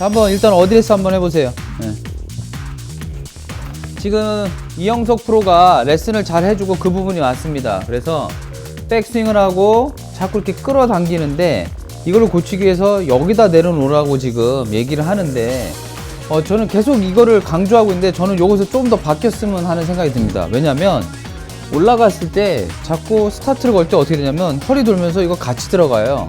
자, 한번 일단 어드레스 한번 해보세요. 네. 지금 이영석 프로가 레슨을 잘 해주고 그 부분이 왔습니다. 그래서 백스윙을 하고 자꾸 이렇게 끌어당기는데 이걸 고치기 위해서 여기다 내려놓으라고 지금 얘기를 하는데 어, 저는 계속 이거를 강조하고 있는데 저는 여기서 좀 더 바뀌었으면 하는 생각이 듭니다. 왜냐면 올라갔을 때 자꾸 스타트를 걸 때 어떻게 되냐면 허리 돌면서 이거 같이 들어가요.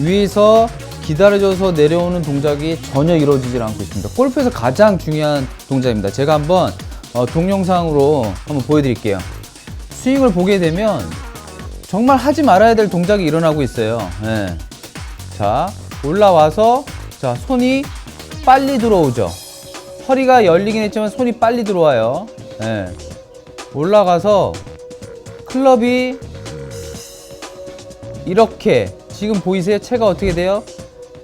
위에서 기다려져서 내려오는 동작이 전혀 이루어지질 않고 있습니다. 골프에서 가장 중요한 동작입니다. 제가 한번 어, 동영상으로 한번 보여드릴게요. 스윙을 보게 되면 정말 하지 말아야 될 동작이 일어나고 있어요. 예. 자, 올라와서 자, 손이 빨리 들어오죠. 허리가 열리긴 했지만 손이 빨리 들어와요. 예. 올라가서 클럽이 이렇게 지금 보이세요? 채가 어떻게 돼요?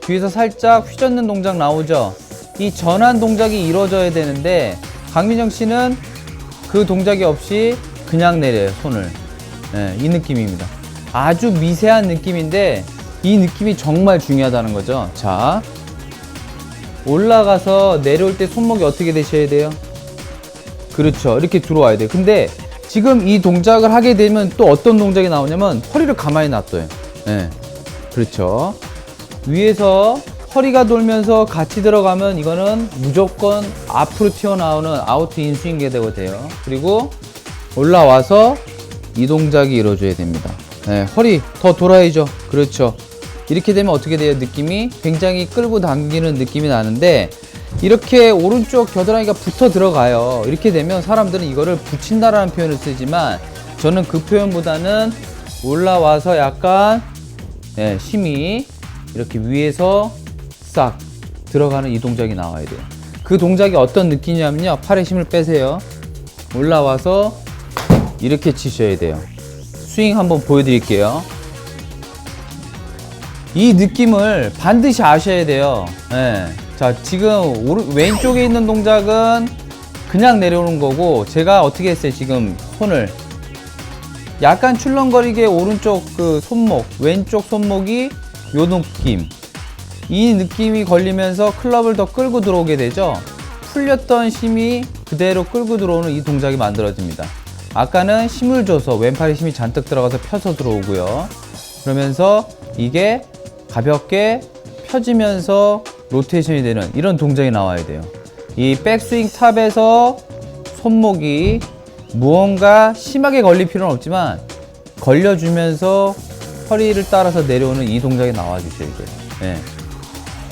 뒤에서 살짝 휘젓는 동작 나오죠? 이 전환 동작이 이루어져야 되는데 강민정 씨는 그 동작이 없이 그냥 내려요 손을 예, 이 느낌입니다 아주 미세한 느낌인데 이 느낌이 정말 중요하다는 거죠 자 올라가서 내려올 때 손목이 어떻게 되셔야 돼요? 그렇죠. 이렇게 들어와야 돼요. 근데 지금 이 동작을 하게 되면 또 어떤 동작이 나오냐면 허리를 가만히 놔둬요. 예. 그렇죠. 위에서 허리가 돌면서 같이 들어가면 이거는 무조건 앞으로 튀어나오는 아우트 인스윙이 되고 돼요. 그리고 올라와서 이 동작이 이루어져야 됩니다. 예, 허리 더 돌아야죠. 그렇죠. 이렇게 되면 어떻게 돼요? 느낌이 굉장히 끌고 당기는 느낌이 나는데 이렇게 오른쪽 겨드랑이가 붙어 들어가요. 이렇게 되면 사람들은 이거를 붙인다라는 표현을 쓰지만 저는 그 표현보다는 올라와서 약간 예, 힘이 이렇게 위에서 싹 들어가는 이 동작이 나와야 돼요. 그 동작이 어떤 느낌이냐면요. 팔에 힘을 빼세요. 올라와서 이렇게 치셔야 돼요. 스윙 한번 보여드릴게요. 이 느낌을 반드시 아셔야 돼요. 예. 자, 지금 오른, 왼쪽에 있는 동작은 그냥 내려오는 거고, 제가 어떻게 했어요? 지금 손을. 약간 출렁거리게 오른쪽 그 손목, 왼쪽 손목이 요 느낌. 이 느낌이 걸리면서 클럽을 더 끌고 들어오게 되죠. 풀렸던 힘이 그대로 끌고 들어오는 이 동작이 만들어집니다. 아까는 힘을 줘서 왼팔에 힘이 잔뜩 들어가서 펴서 들어오고요. 그러면서 이게 가볍게 펴지면서 로테이션이 되는 이런 동작이 나와야 돼요. 이 백스윙 탑에서 손목이 무언가 심하게 걸릴 필요는 없지만 걸려주면서 허리를 따라서 내려오는 이 동작이 나와 주셔야 돼요. 예.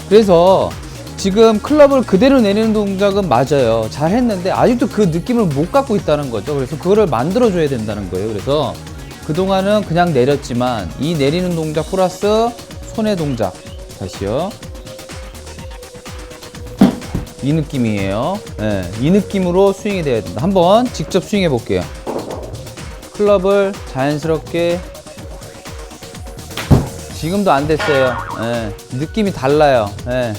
그래서 지금 클럽을 그대로 내리는 동작은 맞아요. 잘 했는데 아직도 그 느낌을 못 갖고 있다는 거죠. 그래서 그거를 만들어 줘야 된다는 거예요. 그래서 그동안은 그냥 내렸지만 이 내리는 동작 플러스 손의 동작 다시요. 이 느낌이에요. 예, 이 느낌으로 스윙이 돼야 된다. 한번 직접 스윙해 볼게요. 클럽을 자연스럽게 지금도 안 됐어요. 예, 느낌이 달라요. 예.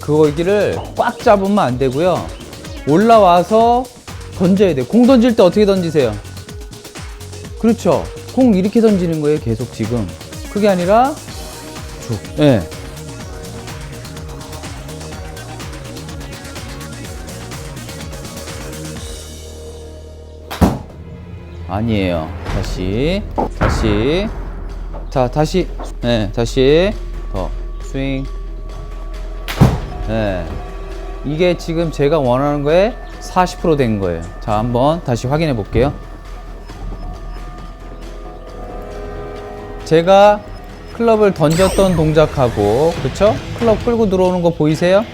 그거 여기를 꽉 잡으면 안 되고요. 올라와서 던져야 돼요. 공 던질 때 어떻게 던지세요? 그렇죠. 공 이렇게 던지는 거예요. 계속 지금. 그게 아니라 쭉. 예. 아니에요. 다시, 다시. 자, 다시. 네, 다시. 더. 스윙. 네. 이게 지금 제가 원하는 거에 40%된 거예요. 자, 한번 다시 확인해 볼게요. 제가 클럽을 던졌던 동작하고, 그렇죠? 클럽 끌고 들어오는 거 보이세요?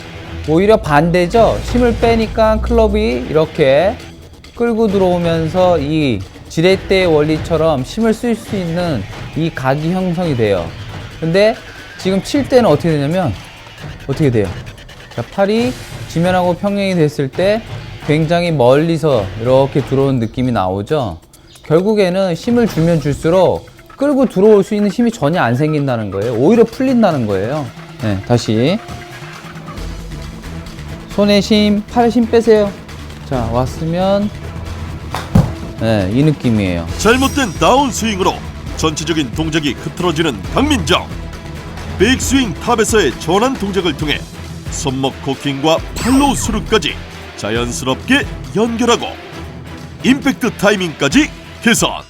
오히려 반대죠? 힘을 빼니까 클럽이 이렇게 끌고 들어오면서 이 지렛대 원리처럼 힘을 쓸 수 있는 이 각이 형성이 돼요. 근데 지금 칠 때는 어떻게 되냐면 어떻게 돼요? 자, 팔이 지면하고 평행이 됐을 때 굉장히 멀리서 이렇게 들어온 느낌이 나오죠. 결국에는 힘을 주면 줄수록 끌고 들어올 수 있는 힘이 전혀 안 생긴다는 거예요. 오히려 풀린다는 거예요. 네, 다시 손에 힘, 팔에 힘 빼세요. 자, 왔으면 네, 이 느낌이에요. 잘못된 다운 스윙으로 전체적인 동작이 흐트러지는 강민정 백스윙 탑에서의 전환 동작을 통해 손목 코킹과 팔로우 스루까지 자연스럽게 연결하고 임팩트 타이밍까지 개선